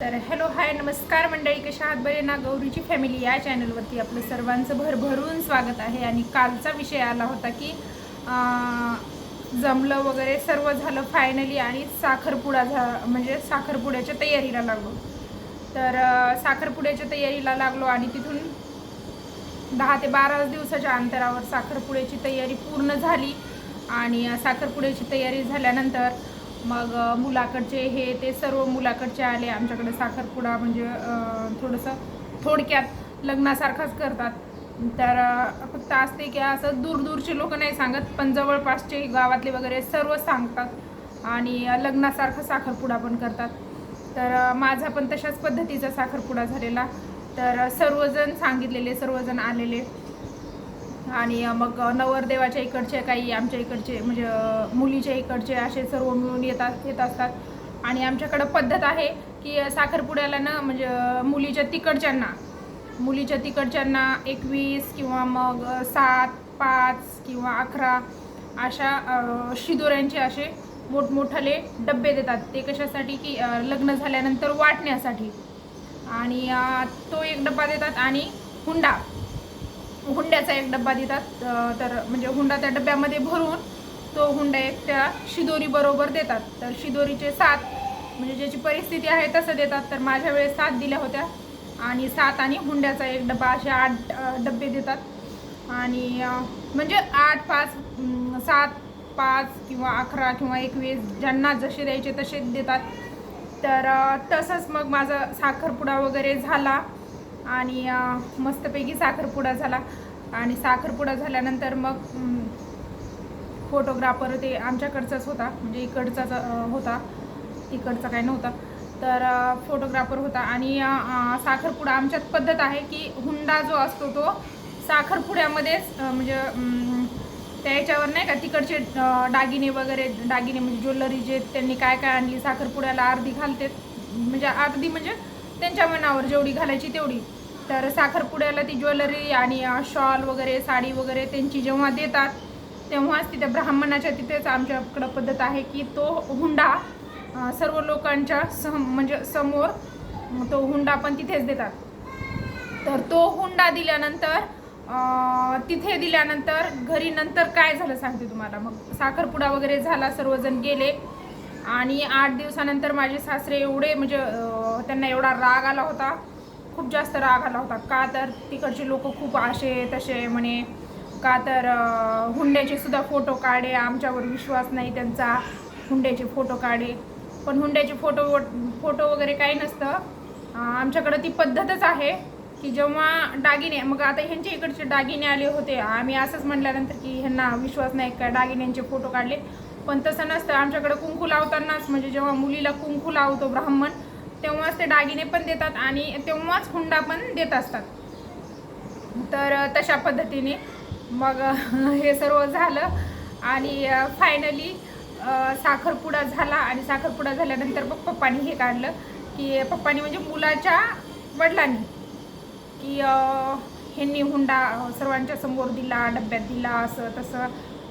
तर hello hi नमस्कार मंडळी कशा आहात? बरे ना? गौरीची फॅमिली या चॅनलवरती आपलं सर्वांचं भरभरून स्वागत आहे. आणि कालचा विषय आला होता की जमलं वगैरे सर्व झालं फायनली आणि साखरपुडा झा म्हणजे साखरपुड्याच्या तयारीला लागलो. तर साखरपुड्याच्या तयारीला लागलो आणि तिथून दहा ते बारा दिवसाच्या अंतरावर साखरपुड्याची तयारी पूर्ण झाली. आणि साखरपुड्याची तयारी झाल्यानंतर मग मुलाकडचे हे ते सर्व मुलाकडचे आले. आमच्याकडे साखरपुडा म्हणजे थोडंसं थोडक्यात लग्नासारखाच करतात. तर फक्त असते की असं दूरदूरचे लोक नाही सांगत पण जवळपासचे गावातले वगैरे सर्व सांगतात. आणि लग्नासारखं लग्नासारखा साखरपुडा पण करतात. तर माझा पण तशाच पद्धतीचा साखरपुडा झालेला. तर सर्वजण सांगितलेले सर्वजण आलेले. आणि मग नवरदेवाच्या इकडचे काही आमच्या इकडचे म्हणजे मुलीच्या इकडचे असे सर्व मिळून येतात येत असतात. आणि आमच्याकडं पद्धत आहे की साखरपुड्याला ना म्हणजे मुलीच्या तिकडच्यांना मुलीच्या तिकडच्यांना एकवीस किंवा मग सात पाच किंवा अकरा अशा शिदोऱ्यांचे असे मोठमोठाले डब्बे देतात. ते कशासाठी की लग्न झाल्यानंतर वाटण्यासाठी. आणि तो एक डब्बा देतात आणि हुंडा. हुंड्याचा एक डब्बा देतात तर म्हणजे हुंडा त्या डब्यामध्ये भरून तो हुंडा एक त्या शिदोरीबरोबर देतात. तर शिदोरीचे सात म्हणजे ज्याची परिस्थिती आहे तसं देतात. तर माझ्या वेळेस सात दिल्या होत्या आणि सात आणि हुंड्याचा एक डब्बा असे आठ डब्बे देतात. आणि म्हणजे आठ पाच सात पाच किंवा अकरा किंवा एकवीस ज्यांना जसे द्यायचे तसे देतात. तर तसंच मग माझा साखरपुडा वगैरे झाला. आणि मस्तपैकी साखरपुडा झाला. आणि साखरपुडा झाल्यानंतर मग फोटोग्राफर ते आमच्याकडचाच होता. म्हणजे इकडचाच होता. इकडचा काही नव्हता. तर फोटोग्राफर होता. आणि साखरपुडा आमच्यात पद्धत आहे की हुंडा जो असतो तो साखरपुड्यामध्येच म्हणजे त्याच्यावर त्या याच्यावर नाही का तिकडचे दागिने वगैरे दागिने म्हणजे ज्वेलरी जे त्यांनी काय काय आणली साखरपुड्याला अर्धी घालते. म्हणजे अर्धी म्हणजे त्यांच्या मनावर जेवढी घालायची तेवढी. तर साखरपुड्याला ती ज्वेलरी आणि शॉल वगैरे साडी वगैरे त्यांची जेव्हा देतात तेव्हाच तिथे ब्राह्मणाच्या तिथेच आमच्याकडं पद्धत आहे की तो हुंडा सर्व लोकांच्या सम म्हणजे समोर तो हुंडा पण तिथेच देतात. तर तो हुंडा दिल्यानंतर तिथे दिल्यानंतर घरी नंतर काय झालं सांगते तुम्हाला. मग साखरपुडा वगैरे झाला सर्वजण गेले आणि आठ दिवसानंतर माझे सासरे एवढे म्हणजे त्यांना एवढा राग आला होता. खूप जास्त राग आला होता. का तर तिकडचे लोक खूप असे तसे म्हणे का तर हुंड्याचे सुद्धा फोटो काढे आमच्यावर विश्वास नाही त्यांचा. हुंड्याचे फोटो काढे. पण हुंड्याचे फोटो फोटो वगैरे काही नसतं. आमच्याकडं ती पद्धतच आहे की जेव्हा दागिने मग आता ह्यांच्या इकडचे दागिने आले होते. आम्ही असंच म्हटल्यानंतर की ह्यांना विश्वास नाही का दागिन्यांचे फोटो काढले. पण तसं नसतं. आमच्याकडं कुंकू लावतानाच म्हणजे जेव्हा मुलीला कुंकू लावतो ब्राह्मण तेव्हाच ते दागिने पण देतात आणि तेव्हाच हुंडा पण देत असतात. तर तशा पद्धतीने मग हे सर्व झालं आणि फायनली साखरपुडा झाला आणि साखरपुडा झाल्यानंतर मग पप्पानी हे काढलं की पप्पानी म्हणजे मुलाच्या वडिलांनी की ह्यांनी हुंडा सर्वांच्या समोर दिला डब्यात दिला असं तसं.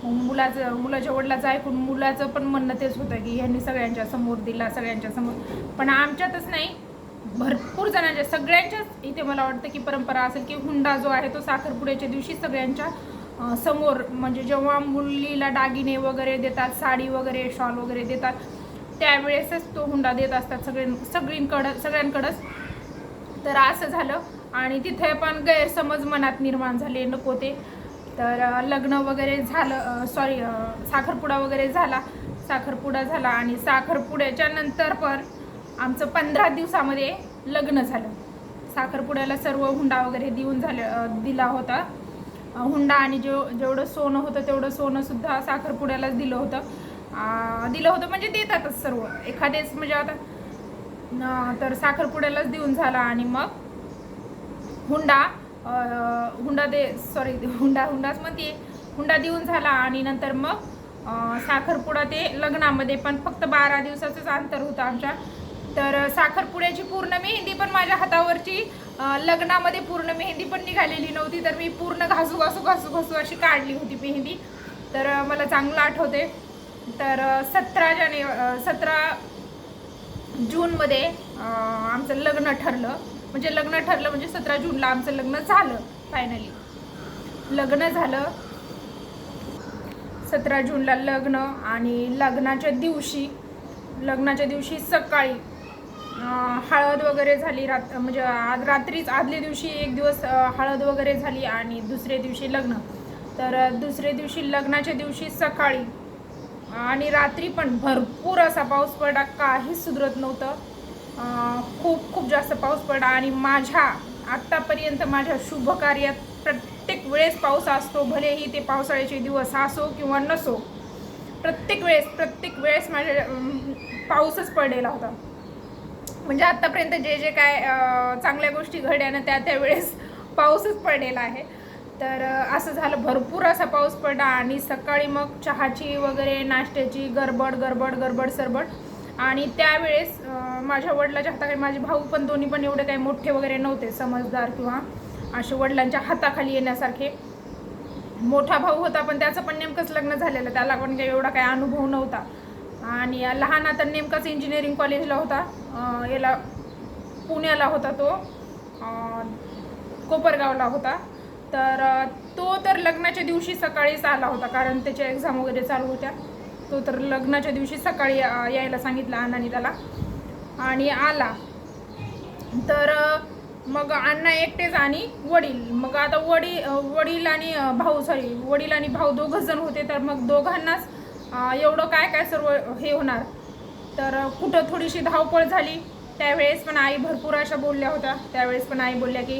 मुलाचं मुलाच्या वडिलाचं ऐकून मुलाचं पण म्हणणं तेच होतं की ह्यांनी सगळ्यांच्या समोर दिला सगळ्यांच्या समोर. पण आमच्यातच नाही. भरपूर जणांच्या सगळ्यांच्याच इथे मला वाटतं की परंपरा असेल की हुंडा जो आहे तो साखरपुड्याच्या दिवशी सगळ्यांच्या समोर म्हणजे जेव्हा मुलीला दागिने वगैरे देतात साडी वगैरे शॉल वगैरे देतात त्यावेळेसच तो हुंडा देत असतात सगळे सगळींकडं सगळ्यांकडंच. तर असं झालं आणि तिथे पण गैरसमज मनात निर्माण झाले नको ते. तर लग्न वगैरे झालं सॉरी साखरपुडा वगैरे झाला. साखरपुडा झाला आणि साखरपुड्याच्या नंतर पण आमचं पंधरा दिवसामध्ये लग्न झालं. साखरपुड्याला सर्व हुंडा वगैरे देऊन झालं दिला होता. हुंडा आणि जेव जेवढं सोनं होतं तेवढं सोनंसुद्धा साखरपुड्यालाच दिलं होतं. दिलं होतं म्हणजे देतातच सर्व. एखादेच म्हणजे आता तर साखरपुड्यालाच देऊन झाला आणि मग हुंडा हुंडा दे सॉरी हुंडा हुंडाच म्हणते. हुंडा देऊन झाला आणि नंतर मग साखरपुडा ते लग्नामध्ये पण फक्त बारा दिवसाचंच अंतर होतं आमच्या. तर साखरपुड्याची पूर्ण मेहंदी पण माझ्या हातावरची लग्नामध्ये पूर्ण मेहंदी पण निघालेली नव्हती. तर मी पूर्ण घासू घासू घासू घासू अशी काढली होती मेहंदी. तर मला चांगलं आठवते तर सतरा जाने सतरा जूनमध्ये आमचं लग्न ठरलं. म्हणजे लग्न ठरलं म्हणजे सतरा जूनला आमचं लग्न झालं फायनली लग्न झालं. सतरा जूनला लग्न आणि लग्नाच्या दिवशी लग्नाच्या दिवशी सकाळी हळद वगैरे झाली रात म्हणजे आज रात्रीच आदल्या दिवशी एक दिवस हळद वगैरे झाली आणि दुसऱ्या दिवशी लग्न. तर दुसऱ्या दिवशी लग्नाच्या दिवशी सकाळी आणि रात्री पण भरपूर असा पाऊस पडला काहीच सुधरत नव्हतं. खूप खूप जास्त पाऊस पडला आणि माझ्या आत्तापर्यंत माझ्या शुभ कार्यात प्रत्येक वेळेस पाऊस असतो भलेही ते पावसाळ्याचे दिवस असो किंवा नसो. प्रत्येक वेळेस प्रत्येक वेळेस माझ्या पाऊसच पडलेला होता. म्हणजे आत्तापर्यंत जे जे काय चांगल्या गोष्टी घडल्या ना त्या त्यावेळेस पाऊसच पडलेला आहे. तर असं झालं भरपूर असा पाऊस पडला आणि सकाळी मग चहाची वगैरे नाश्त्याची गरबड गरबड गरबड सरबड आणि त्यावेळेस माझ्या वडिलाच्या हाताखाली माझे भाऊ पण दोन्ही पण एवढे काही मोठे वगैरे नव्हते समजदार किंवा असे वडिलांच्या हाताखाली येण्यासारखे. मोठा भाऊ होता पण त्याचं पण नेमकंच लग्न झालेलं त्याला पण काही एवढा काही अनुभव नव्हता. आणि लहान आता नेमकाच इंजिनिअरिंग कॉलेजला होता याला पुण्याला होता तो कोपरगावला होता. तर तो तर लग्नाच्या दिवशी सकाळीच आला होता कारण त्याच्या एक्झाम वगैरे चालू होत्या. तो तर लग्नाच्या दिवशी सकाळी यायला सांगितलं अण्णांनी त्याला आणि आला. तर मग अण्णा एकटेच आणि वडील. मग आता वडील वडील आणि भाऊ सॉरी वडील आणि भाऊ दोघं जण होते तर मग दोघांनाच एवढं काय काय सर्व हे होणार? तर कुठं थोडीशी धावपळ झाली. त्यावेळेस पण आई भरपूर अशा बोलल्या होत्या. त्यावेळेस पण आई बोलल्या की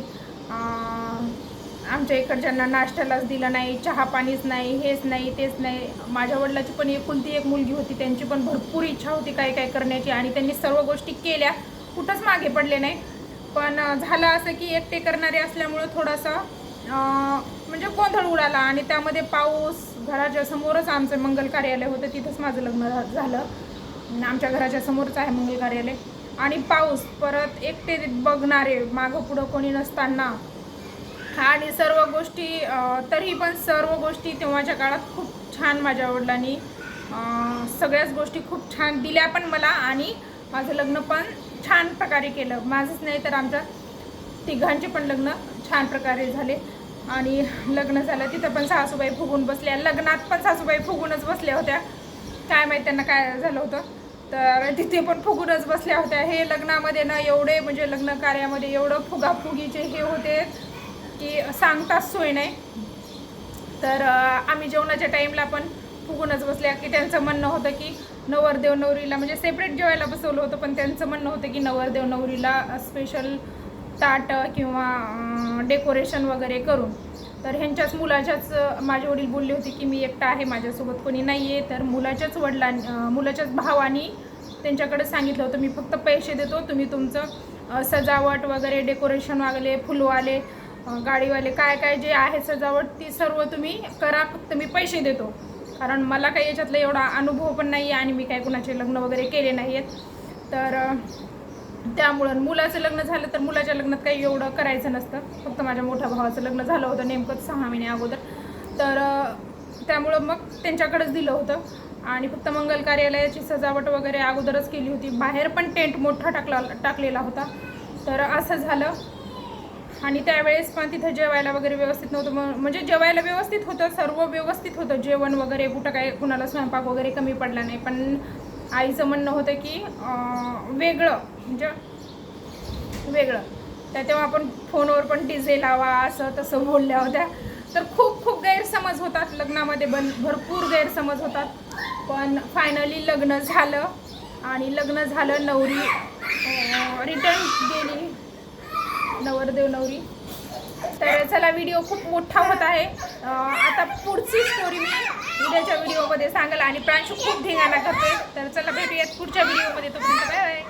आमच्या इकडच्यांना नाश्त्यालाच दिलं नाही चहा पाणीच नाही हेच नाही तेच नाही माझ्या वडिलाची पण एकुलती एक मुलगी होती त्यांची पण भरपूर इच्छा होती काय काय करण्याची आणि त्यांनी सर्व गोष्टी केल्या. कुठंच मागे पडले नाही. पण झालं असं की एकटे करणारे असल्यामुळं थोडंसं म्हणजे गोंधळ उडाला आणि त्यामध्ये पाऊस घराच्या समोरच आमचं मंगल कार्यालय होतं तिथंच माझं लग्न झालं. आमच्या घराच्या समोरच आहे मंगल कार्यालय. आणि पाऊस परत एकटे बघणारे मागं पुढं कोणी नसताना आणि सर्व गोष्टी तरी पण सर्व गोष्टी तेव्हाच्या काळात खूप छान माझ्या वडिलांनी सगळ्याच गोष्टी खूप छान दिल्या पण मला आणि माझं लग्न पण छान प्रकारे केलं. माझंच नाही तर आमच्या तिघांचे पण लग्न छान प्रकारे झाले. आणि लग्न झालं तिथं पण सासूबाई फुगून बसल्या. लग्नात पण सासूबाई फुगूनच बसल्या होत्या. काय माहीत त्यांना काय झालं होतं. तर तिथे पण फुगूनच बसल्या होत्या. हे लग्नामध्ये ना एवढे म्हणजे लग्न कार्यामध्ये एवढं फुगाफुगीचे हे होते. की सांगताच सोय नाही. तर आम्ही जेवणाच्या टाईमला पण फुगूनच बसल्या की त्यांचं म्हणणं होतं की नवरदेव नवरीला म्हणजे सेपरेट जेवायला बसवलं होतं पण त्यांचं म्हणणं होतं की नवरदेव नवरीला स्पेशल ताट किंवा डेकोरेशन वगैरे करून. तर ह्यांच्याच मुलाच्याच माझे वडील बोलले होते की मी एकटा आहे माझ्यासोबत कोणी नाही आहे तर मुलाच्याच वडिलां मुलाच्याच भावानी त्यांच्याकडे सांगितलं होतं मी फक्त पैसे देतो तुम्ही तुमचं सजावट वगैरे डेकोरेशन वगैरे फुलवाले गाडीवाले काय काय जे आहे सजावट ती सर्व तुम्ही करा. फक्त मी पैसे देतो. कारण मला काही याच्यातला एवढा अनुभव पण नाही आहे आणि मी काही कुणाचे लग्न वगैरे केले नाही आहेत तर त्यामुळं मुलाचं लग्न झालं तर मुलाच्या लग्नात काही एवढं करायचं नसतं. फक्त माझ्या मोठ्या भावाचं लग्न झालं होतं नेमकंच सहा महिने अगोदर. तर त्यामुळं मग त्यांच्याकडेच दिलं होतं. आणि फक्त मंगल कार्यालयाची सजावट वगैरे अगोदरच केली होती. बाहेर पण टेंट मोठा टाकला टाकलेला होता. तर असं झालं. आणि त्यावेळेस पण तिथं जेवायला वगैरे व्यवस्थित नव्हतं. मग- म्हणजे जेवायला व्यवस्थित होतं सर्व व्यवस्थित होतं. जेवण वगैरे कुठं काय कुणाला स्वयंपाक वगैरे कमी पडला नाही. पण आईचं म्हणणं होतं की वेगळं म्हणजे वेगळं. त्या तेव्हा आपण फोनवर पण डीजे लावा असं तसं बोलल्या होत्या. तर खूप खूप गैरसमज होतात. लग्नामध्ये बन भरपूर गैरसमज होतात. पण फायनली लग्न झालं. आणि लग्न झालं नवरी रिटर्न गेली. नवरदेव नवरी. तर चला व्हिडिओ खूप मोठा होत आहे. आता पुढची स्टोरी मी उद्याच्या व्हिडिओमध्ये सांगाल आणि प्रांशू खूप धिंगाणा करते तर चला भेटूयात पुढच्या व्हिडिओमध्ये तुम्ही बाय